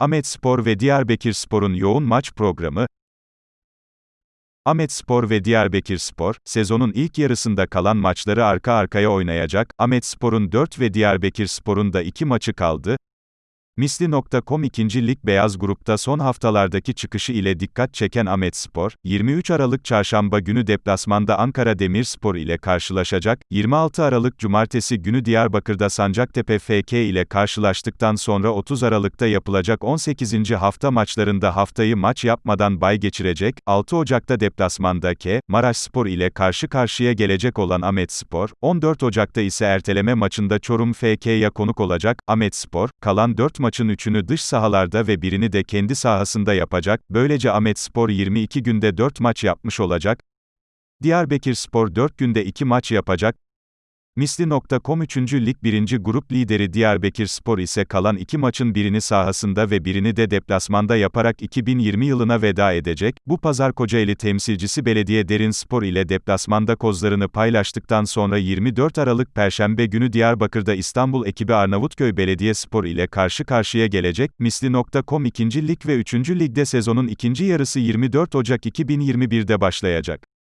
Ahmetspor ve Diyarbakırspor'un yoğun maç programı, Ahmetspor ve Diyarbakırspor, sezonun ilk yarısında kalan maçları arka arkaya oynayacak, Ahmetspor'un 4 ve Diyarbakırspor'un da 2 maçı kaldı. Misli.com 2. Lig Beyaz Grup'ta son haftalardaki çıkışı ile dikkat çeken Ahmetspor, 23 Aralık Çarşamba günü deplasmanda Ankara Demirspor ile karşılaşacak, 26 Aralık Cumartesi günü Diyarbakır'da Sancaktepe FK ile karşılaştıktan sonra 30 Aralık'ta yapılacak 18. hafta maçlarında haftayı maç yapmadan bay geçirecek, 6 Ocak'ta deplasmanda K, Maraşspor ile karşı karşıya gelecek olan Ahmetspor, 14 Ocak'ta ise erteleme maçında Çorum FK'ya konuk olacak, Ahmetspor, kalan 4 maçın 3'ünü dış sahalarda ve birini de kendi sahasında yapacak, böylece Ahmetspor 22 günde 4 maç yapmış olacak. Diyarbakırspor 4 günde 2 maç yapacak. Misli.com 3. Lig 1. Grup lideri Diyarbakırspor ise kalan iki maçın birini sahasında ve birini de deplasmanda yaparak 2020 yılına veda edecek. Bu pazar Kocaeli temsilcisi Belediye Derinspor ile deplasmanda kozlarını paylaştıktan sonra 24 Aralık Perşembe günü Diyarbakır'da İstanbul ekibi Arnavutköy Belediyespor ile karşı karşıya gelecek. Misli.com 2. Lig ve 3. Lig'de sezonun ikinci yarısı 24 Ocak 2021'de başlayacak.